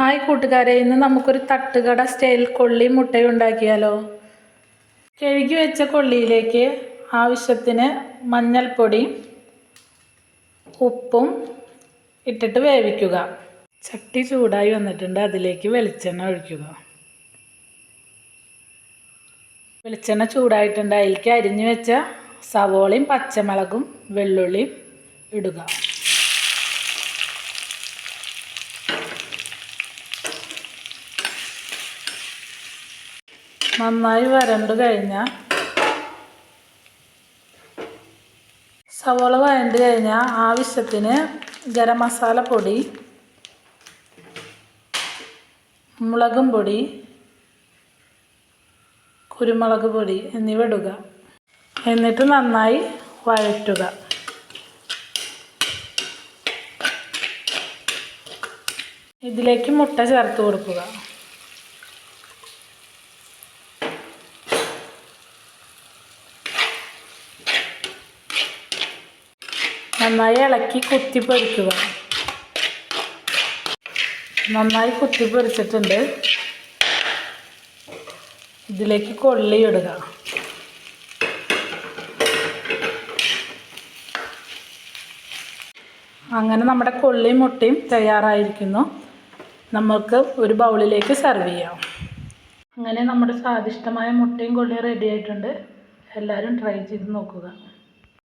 Hi കൂട്ടുകാരെ ഇന്ന് നമുക്കൊരു തട്ടുകട സ്റ്റൈൽ കൊള്ളി മുട്ടയുണ്ടാക്കിയാലോ? കഴുകി വെച്ച കൊള്ളിയിലേക്ക് ആവശ്യത്തിന് മഞ്ഞൾപ്പൊടി ഉപ്പും ഇട്ടിട്ട് വേവിക്കുക. ചട്ടി ചൂടായി വന്നിട്ടുണ്ട് അതിലേക്ക് വെളിച്ചെണ്ണ ഒഴിക്കുക. വെളിച്ചെണ്ണ ചൂടായിട്ടുണ്ട് അതിലേക്ക് അരിഞ്ഞു വെച്ച സവോളയും പച്ചമുളകും വെള്ളുള്ളിയും ഇടുക. നന്നായി വരണ്ട് കഴിഞ്ഞാൽ സവോള വരണ്ട് കഴിഞ്ഞാൽ ആവശ്യത്തിന് ഗരം മസാല പൊടി മുളകും പൊടി കുരുമുളക് പൊടി എന്നിവ ഇടുക. എന്നിട്ട് നന്നായി വഴറ്റുക. ഇതിലേക്ക് മുട്ട ചേർത്ത് കൊടുക്കുക. നന്നായി ഇളക്കി കുത്തി പൊരിക്കുക. നന്നായി കുത്തി പൊരിച്ചിട്ടുണ്ട്. ഇതിലേക്ക് കൊള്ളിയിടുക അങ്ങനെ നമ്മുടെ കൊള്ളിയും മുട്ടയും തയ്യാറായിരിക്കുന്നു. നമുക്ക് ഒരു ബൗളിലേക്ക് സെർവ് ചെയ്യാം. അങ്ങനെ നമ്മുടെ സ്വാദിഷ്ടമായ മുട്ടയും കൊള്ളിയും റെഡി ആയിട്ടുണ്ട്. എല്ലാവരും ട്രൈ ചെയ്ത് നോക്കുക.